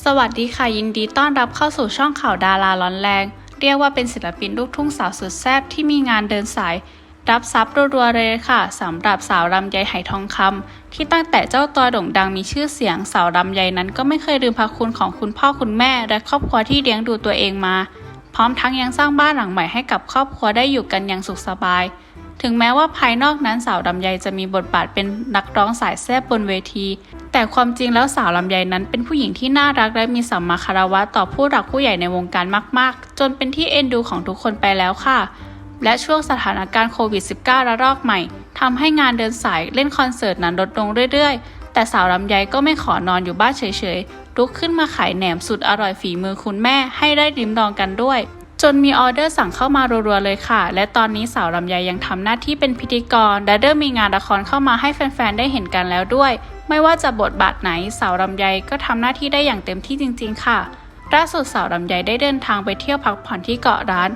สวัสดีค่ะยินดีต้อนรับเข้าสู่ช่องข่าวดาราร้อนแรง เรียกว่าเป็นศิลปินลูกทุ่งสาวสุดแซ่บที่มีงานเดินสาย รับทรัพย์รัวๆเลยค่ะสำหรับสาวรำไยไหทองคำที่ตั้งแต่เจ้าตัวโด่งดังมีชื่อเสียงสาวรำไยนั้นก็ไม่เคยลืมพระคุณของคุณพ่อคุณแม่ และครอบครัวที่เลี้ยงดูตัวเองมา พร้อมทั้งยังสร้างบ้านหลังใหม่ให้กับครอบครัวได้อยู่กันอย่างสุขสบาย ถึงแม้ว่าภายนอกนั้นสาวลำไยจะมีบทบาทเป็นนักร้องสายแซ่บบนเวที แต่ความจริงแล้วสาวลำไยนั้นเป็นผู้หญิงที่น่ารักและมีสัมมาคารวะต่อผู้หลักผู้ใหญ่ในวงการมาก ๆ จนเป็นที่เอ็นดูของทุกคนไปแล้วค่ะ และช่วงสถานการณ์โควิด -19 ระลอกใหม่ทำให้งานเดินสายเล่นคอนเสิร์ตนั้นลดลงเรื่อย ๆ แต่สาวลำไยก็ไม่ขอนอนอยู่บ้านเฉย ๆ ลุกขึ้นมาขายแหนมสุดอร่อยฝีมือคุณแม่ให้ได้ริมลองกันด้วย จนมีออเดอร์สั่งเข้ามารัวๆเลยค่ะ และตอนนี้สาวลำไยยังทำหน้าที่เป็นพิธีกรและเริ่มมีงานละครเข้ามาให้แฟนๆ ได้เห็นกันแล้วด้วย ไม่ว่าจะบทบาทไหนสาวลำไยก็ทำหน้าที่ได้อย่างเต็มที่จริง ๆ ค่ะล่าสุดสาวลำไยได้เดินทางไปเที่ยวพักผ่อนที่เกาะร้าน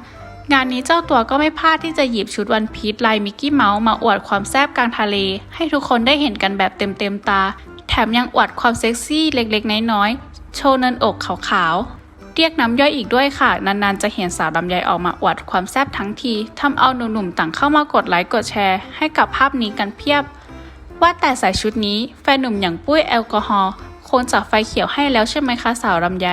งานนี้เจ้าตัวก็ไม่พลาดที่จะหยิบชุดวันพีชลายมิกกี้เมาส์มาอวดความแซ่บกลางทะเล ให้ทุกคนได้เห็นกันแบบเต็มๆตา แถมยังอวดความเซ็กซี่เล็กๆน้อยๆโชว์เนินอกขาวๆ เรียกน้ำย่อยอีกด้วยค่ะ นานๆ จะเห็นสาวลำไยออกมาอวดความแซ่บทั้งทีทำเอาหนุ่มๆต่างเข้ามากดไลค์กดแชร์ ให้กับภาพนี้กันเพียบ ว่าแต่ใส่ชุดนี้แฟนหนุ่มอย่างปุ้ยแอลกอฮอล์คงจับไฟเขียวให้แล้วใช่ไหมคะสาวลำไย